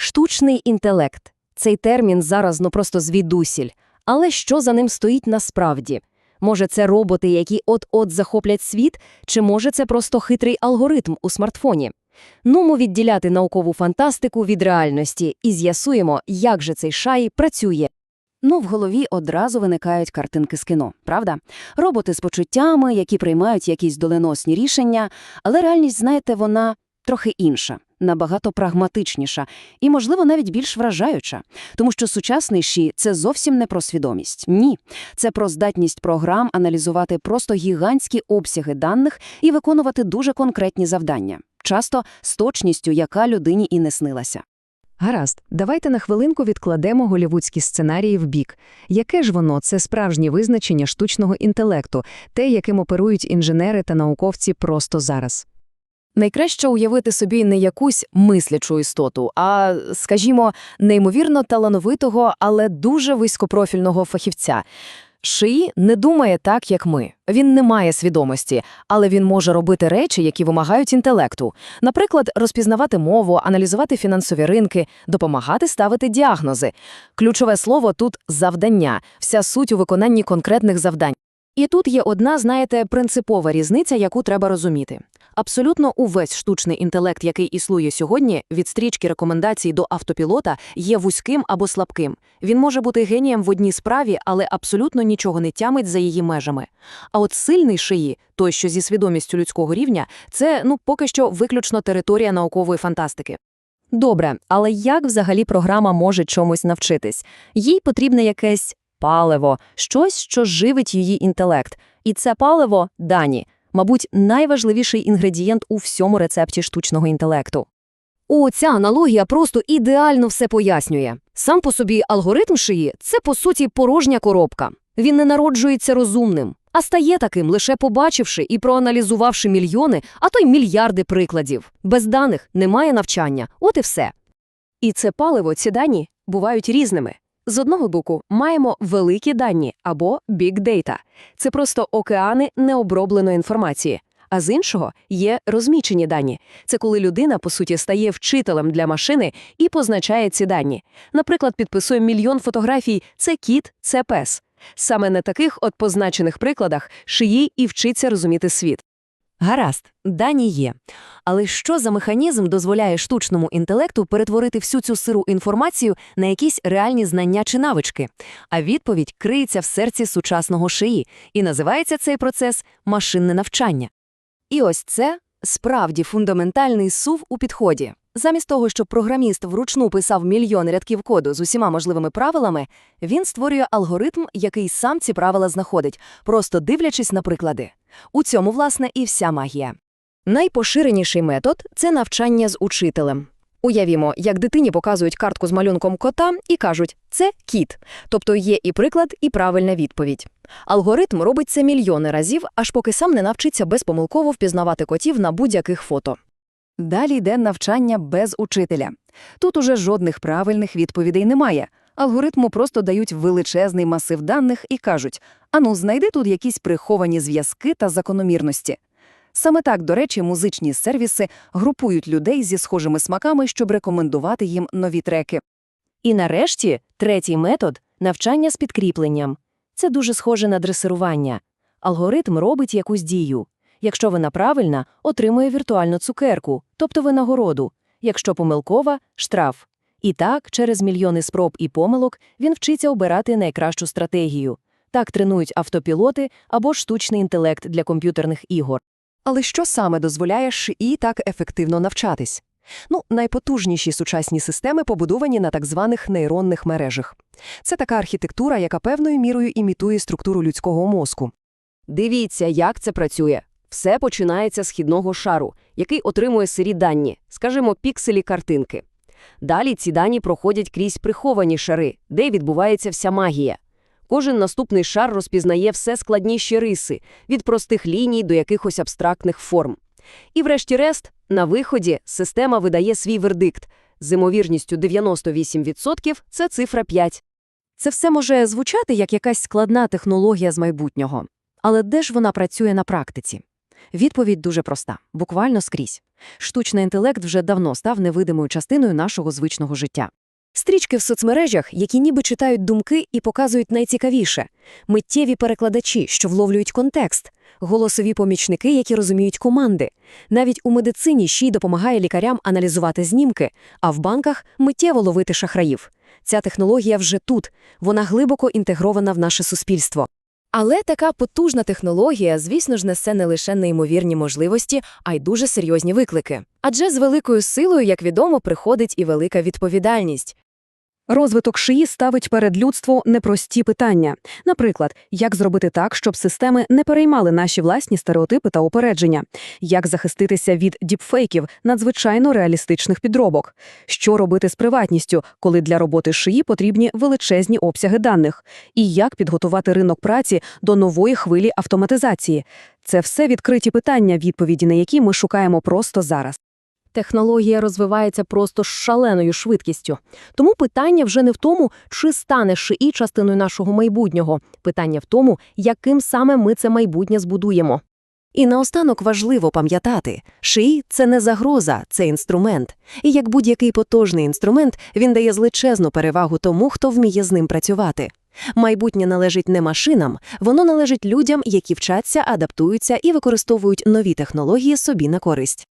Штучний інтелект. Цей термін зараз ну просто звідусіль. Але що за ним стоїть насправді? Може, це роботи, які от-от захоплять світ, чи може це просто хитрий алгоритм у смартфоні? Нумо відділяти наукову фантастику від реальності і з'ясуємо, як же цей шай працює. Ну, в голові одразу виникають картинки з кіно, правда? Роботи з почуттями, які приймають якісь доленосні рішення, але реальність, знаєте, вона трохи інша, набагато прагматичніша і, можливо, навіть більш вражаюча. Тому що сучасний ШІ – це зовсім не про свідомість. Ні. Це про здатність програм аналізувати просто гігантські обсяги даних і виконувати дуже конкретні завдання, часто з точністю, яка людині і не снилася. Гаразд, давайте на хвилинку відкладемо голівудські сценарії в бік. Яке ж воно – це справжнє визначення штучного інтелекту, те, яким оперують інженери та науковці просто зараз? Найкраще уявити собі не якусь мислячу істоту, а, скажімо, неймовірно талановитого, але дуже вузькопрофільного фахівця. Шиї не думає так, як ми. Він не має свідомості, але він може робити речі, які вимагають інтелекту. Наприклад, розпізнавати мову, аналізувати фінансові ринки, допомагати ставити діагнози. Ключове слово тут завдання, вся суть у виконанні конкретних завдань. І тут є одна, знаєте, принципова різниця, яку треба розуміти. Абсолютно увесь штучний інтелект, який існує сьогодні, від стрічки рекомендацій до автопілота, є вузьким або слабким. Він може бути генієм в одній справі, але абсолютно нічого не тямить за її межами. А от сильний шиї, той, що зі свідомістю людського рівня, це ну поки що виключно територія наукової фантастики. Добре, але як взагалі програма може чомусь навчитись? Їй потрібне якесь паливо, щось, що живить її інтелект. І це паливо – дані. Мабуть, найважливіший інгредієнт у всьому рецепті штучного інтелекту. О, ця аналогія просто ідеально все пояснює. Сам по собі алгоритм шиї – це, по суті, порожня коробка. Він не народжується розумним, а стає таким, лише побачивши і проаналізувавши мільйони, а то й мільярди прикладів. Без даних немає навчання, от і все. І це паливо, ці дані, бувають різними. З одного боку, маємо великі дані або big data. Це просто океани необробленої інформації. А з іншого є розмічені дані. Це коли людина, по суті, стає вчителем для машини і позначає ці дані. Наприклад, підписує мільйон фотографій «це кіт, це пес». Саме на таких от позначених прикладах шиї і вчиться розуміти світ. Гаразд, дані є. Але що за механізм дозволяє штучному інтелекту перетворити всю цю сиру інформацію на якісь реальні знання чи навички? А відповідь криється в серці сучасного шиї, і називається цей процес машинне навчання. І ось це справді фундаментальний сув у підході. Замість того, щоб програміст вручну писав мільйон рядків коду з усіма можливими правилами, він створює алгоритм, який сам ці правила знаходить, просто дивлячись на приклади. У цьому, власне, і вся магія. Найпоширеніший метод – це навчання з учителем. Уявімо, як дитині показують картку з малюнком кота і кажуть «це кіт», тобто є і приклад, і правильна відповідь. Алгоритм робить це мільйони разів, аж поки сам не навчиться безпомилково впізнавати котів на будь-яких фото. Далі йде навчання без учителя. Тут уже жодних правильних відповідей немає. Алгоритму просто дають величезний масив даних і кажуть «Ану, знайди тут якісь приховані зв'язки та закономірності». Саме так, до речі, музичні сервіси групують людей зі схожими смаками, щоб рекомендувати їм нові треки. І нарешті третій метод – навчання з підкріпленням. Це дуже схоже на дресирування. Алгоритм робить якусь дію. Якщо вона правильна, отримує віртуальну цукерку, тобто винагороду. Якщо помилкова – штраф. І так, через мільйони спроб і помилок він вчиться обирати найкращу стратегію. Так тренують автопілоти або штучний інтелект для комп'ютерних ігор. Але що саме дозволяє ШІ так ефективно навчатись? Ну, найпотужніші сучасні системи побудовані на так званих нейронних мережах. Це така архітектура, яка певною мірою імітує структуру людського мозку. Дивіться, як це працює. Все починається з хідного шару, який отримує сирі дані, скажімо, пікселі картинки. Далі ці дані проходять крізь приховані шари, де відбувається вся магія. Кожен наступний шар розпізнає все складніші риси, від простих ліній до якихось абстрактних форм. І врешті-решт, на виході система видає свій вердикт. З ймовірністю 98% – це цифра 5. Це все може звучати як якась складна технологія з майбутнього. Але де ж вона працює на практиці? Відповідь дуже проста, буквально скрізь. Штучний інтелект вже давно став невидимою частиною нашого звичного життя. Стрічки в соцмережах, які ніби читають думки і показують найцікавіше. Миттєві перекладачі, що вловлюють контекст. Голосові помічники, які розуміють команди. Навіть у медицині ще й допомагає лікарям аналізувати знімки, а в банках миттєво ловити шахраїв. Ця технологія вже тут, вона глибоко інтегрована в наше суспільство. Але така потужна технологія, звісно ж, несе не лише неймовірні можливості, а й дуже серйозні виклики. Адже з великою силою, як відомо, приходить і велика відповідальність. Розвиток шиї ставить перед людству непрості питання. Наприклад, як зробити так, щоб системи не переймали наші власні стереотипи та упередження? Як захиститися від діпфейків, надзвичайно реалістичних підробок? Що робити з приватністю, коли для роботи шиї потрібні величезні обсяги даних? І як підготувати ринок праці до нової хвилі автоматизації? Це все відкриті питання, відповіді на які ми шукаємо просто зараз. Технологія розвивається просто з шаленою швидкістю. Тому питання вже не в тому, чи стане ШИІ частиною нашого майбутнього. Питання в тому, яким саме ми це майбутнє збудуємо. І наостанок важливо пам'ятати, шиї – це не загроза, це інструмент. І як будь-який потужний інструмент, він дає злечезну перевагу тому, хто вміє з ним працювати. Майбутнє належить не машинам, воно належить людям, які вчаться, адаптуються і використовують нові технології собі на користь.